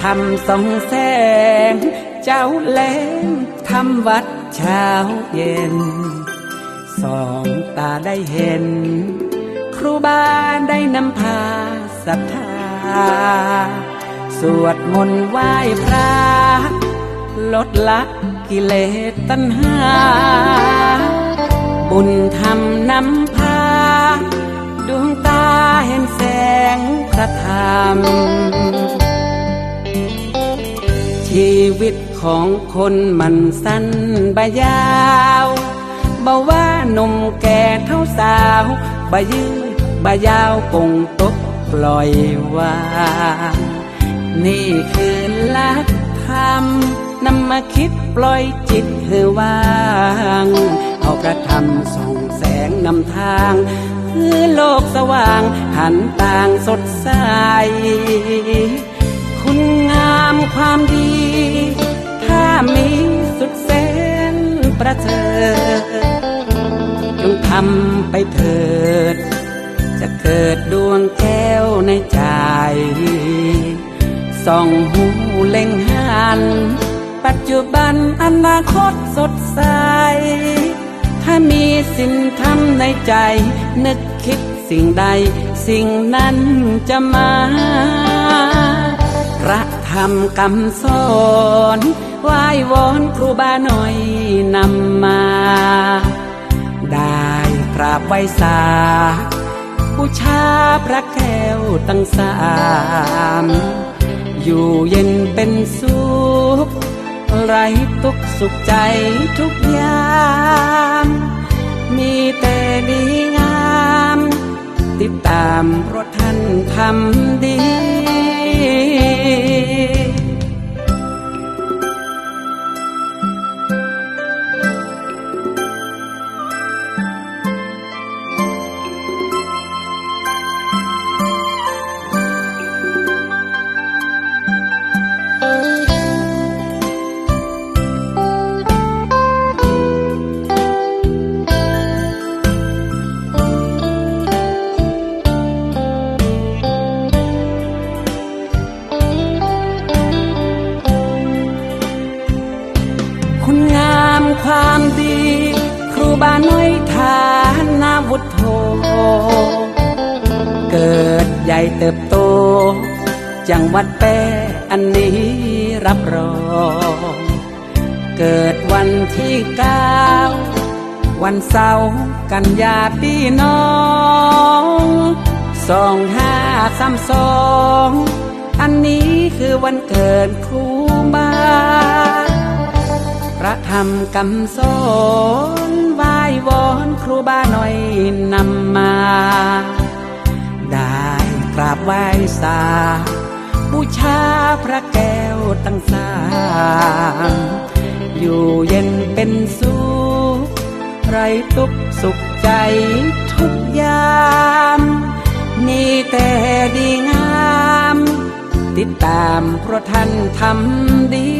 พระธรรมส่องแสง เจ้าแหลงทำวัดเช้าเย็น สองตาได้เห็น ครูบาได้นำพาศรัทธา สวดมนต์ไหว้พระ ลดละกิเลสตัณหา บุญธรรมนำพา ดวงตาเห็นแสง วิตของคนมันสั้นบายาวบ่ว่าหนุ่มแก่เท่าสาวบายืดบายาวคงตกปล่อยวางนี่คือหลักธรรมนำมาคิดปล่อยจิตให้ว่าง เอาพระธรรมส่องแสงนำทาง คือโลกสว่างหันต่างสดใส คุณงามความดี ประเสริฐจงทำไปเถิด จะเกิดดวงแก้วในใจส่องหูเล็งหัน ปัจจุบันอนาคตสดใส ถ้ามีสิ่งทำในใจ นึกคิดสิ่งใด สิ่งนั้นจะมาพระ ธรรมคำสอนไหว้วอนครูบาหน่อยนำมา ได้กราบไหว้สาบูชาพระแก้วตั้งสามอยู่เย็นเป็นสุขไรทุกสุขใจทุกยามมีแต่ดีงาม ติดตามราะท่านทำดี บาน้อยฐานนาวุฒโธเกิดใหญ่เติบโต จังหวัดแปรอันนี้รับรอง เกิดวันที่เก้าวันเสาร์กันยาพี่น้องสองห้าสามสอง อันนี้คือวันเกิดครูบา ระธรรมคำสอนไหววอนครูบาหน่อยนำมา ได้กราบไหว้สา บูชาพระแก้วตั้งสามอยู่เย็นเป็นสุขไรทุกสุขใจทุกยามมีแต่ดีงาม ติดตามเพราะท่านทำดี